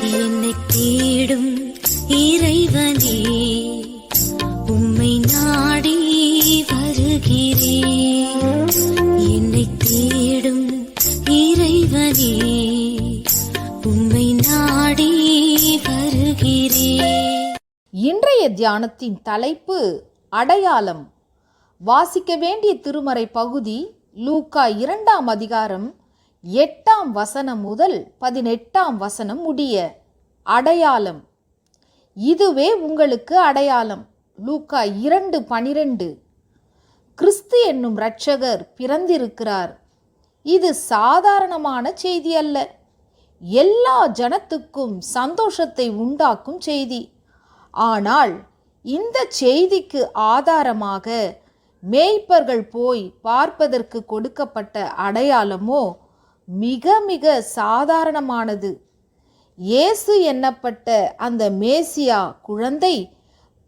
என்னை தேடும் இறைவனே உம்மை நாடி வருகிறேன். என்னை தேடும் இறைவனே உம்மை நாடி வருகிறேன். இன்றைய தியானத்தின் தலைப்பு அடையாளம். வாசிக்க வேண்டிய திருமறை பகுதி லூக்கா இரண்டாம் அதிகாரம் எட்டாம் வசனம் முதல் பதினெட்டாம் வசனம் முடிய அடையாளம். இதுவே உங்களுக்கு அடையாளம். லூக்கா இரண்டு பனிரெண்டு. கிறிஸ்து என்னும் இரட்சகர் பிறந்திருக்கிறார். இது சாதாரணமான செய்தி அல்ல. எல்லா ஜனத்துக்கும் சந்தோஷத்தை உண்டாக்கும் செய்தி. ஆனால் இந்த செய்திக்கு ஆதாரமாக மேய்ப்பர்கள் போய் பார்ப்பதற்கு கொடுக்கப்பட்ட அடையாளமோ மிக மிக சாதாரணமானது. இயேசு எண்ணப்பட்ட அந்த மேசியா குழந்தை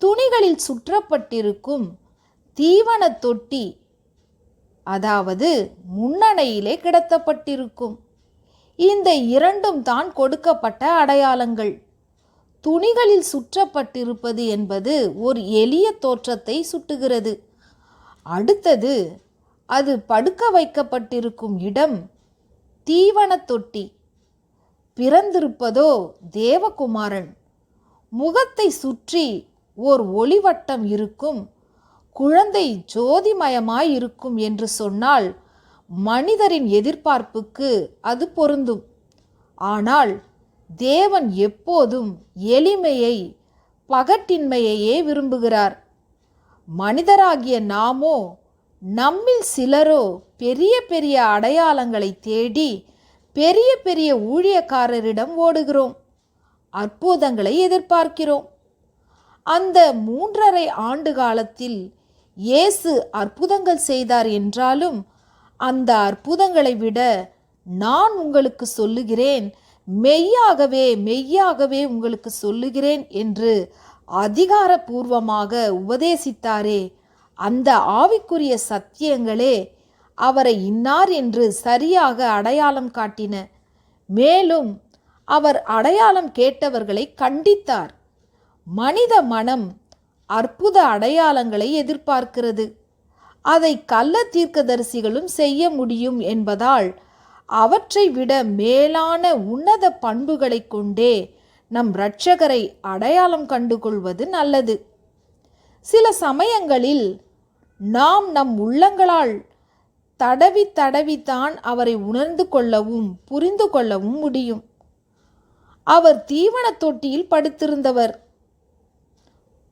துணிகளில் சுற்றப்பட்டிருக்கும் தீவன தொட்டி அதாவது முன்னணையிலே கிடத்தப்பட்டிருக்கும். இந்த இரண்டும் தான் கொடுக்கப்பட்ட அடையாளங்கள். துணிகளில் சுற்றப்பட்டிருப்பது என்பது ஒரு எளிய தோற்றத்தை சுட்டுகிறது. அடுத்தது அது படுக்க வைக்கப்பட்டிருக்கும் இடம் தீவனத் தொட்டி. பிறந்திருப்பதோ தேவகுமாரன். முகத்தை சுற்றி ஓர் ஒளிவட்டம் இருக்கும். குழந்தை ஜோதிமயமாய் இருக்கும் என்று சொன்னால் மனிதரின் எதிர்பார்ப்புக்கு அது பொருந்தும். ஆனால் தேவன் எப்போதும் எளிமையை பகட்டின்மையையே விரும்புகிறார். மனிதராகிய நாமோ நம்மில் சிலரோ பெரிய பெரிய அடையாளங்களை தேடி பெரிய பெரிய ஊழியக்காரரிடம் ஓடுகிறோம். அற்புதங்களை எதிர்பார்க்கிறோம். அந்த மூன்றரை ஆண்டு காலத்தில் இயேசு அற்புதங்கள் செய்தார் என்றாலும் அந்த அற்புதங்களை விட நான் உங்களுக்கு சொல்லுகிறேன் மெய்யாகவே மெய்யாகவே உங்களுக்கு சொல்லுகிறேன் என்று அதிகாரபூர்வமாக உபதேசித்தாரே. அந்த ஆவிக்குரிய சத்தியங்களே அவரை இன்னார் என்று சரியாக அடையாளம் காட்டின. மேலும் அவர் அடையாளம் கேட்டவர்களை கண்டித்தார். மனித மனம் அற்புத அடையாளங்களை எதிர்பார்க்கிறது. அதை கள்ள தீர்க்கதரிசிகளும் செய்ய முடியும் என்பதால் அவற்றை விட மேலான உன்னத பண்புகளை கொண்டே நம் இரட்சகரை அடையாளம் கண்டுகொள்வது நல்லது. சில சமயங்களில் நாம் நம் உள்ளங்களால் தடவி தடவித்தான் அவரை உணர்ந்து கொள்ளவும் புரிந்து கொள்ளவும் முடியும். அவர் தீவன தொட்டியில் படுத்திருந்தவர்.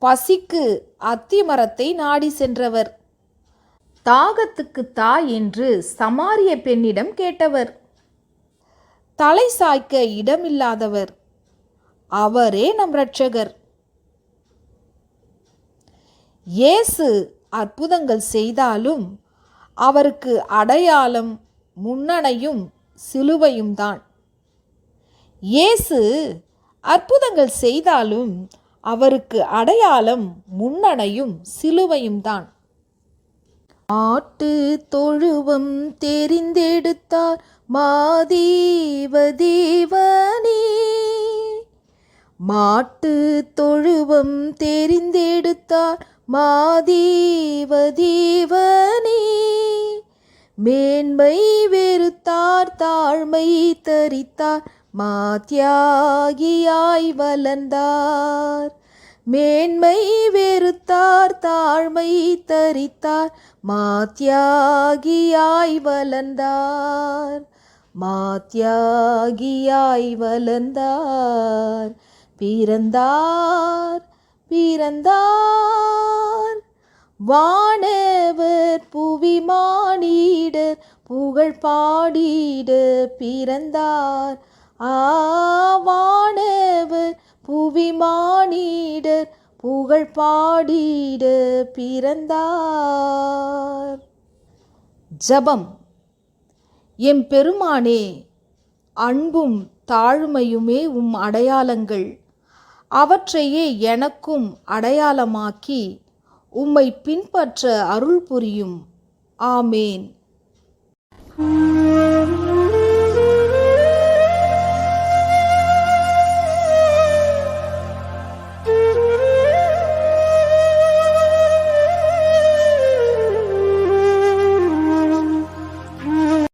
பசிக்கு அத்தி மரத்தை நாடி சென்றவர். தாகத்துக்கு தா என்று சமாரிய பெண்ணிடம் கேட்டவர். தலை சாய்க்க இடமில்லாதவர். அவரே நம் ரட்சகர் இயேசு அற்புதங்கள் செய்தாலும் அவருக்கு அடையாளம் முன்னணையும் சிலுவையும் தான். இயேசு அற்புதங்கள் செய்தாலும் அவருக்கு அடையாளம் முன்னணையும் சிலுவையும் தான். ஆட்டு தொழுவம் தெரிந்தெடுத்தார் மாதீவதேவனே மாட்டு தொழுவம் தெரிந்தெடுத்தார் மாதீவதேவனே. மேன்மை வெறுத்தார் தாழ்மை தரித்தார் மாத்தியாகியாய் வளர்ந்தார். மேன்மை வெறுத்தார் தாழ்மை தரித்தார் மாத்தியாகியாய் வளர்ந்தார். மாத்தியாகியாய் வளர்ந்தார். பிறந்தார். பிறந்தார். வானவர் புவி மானிடர் புகழ் பாடிடு பிறந்தார். ஆவானவர் புவி மானிடர் புகழ் பாடிடு பிறந்தார். ஜபம். எம் பெருமானே அன்பும் தாழ்மையுமே உம் அடையாளங்கள். அவற்றையே எனக்கும் அடையாளமாக்கி உம்மை பின்பற்ற அருள் புரியும். ஆமேன்.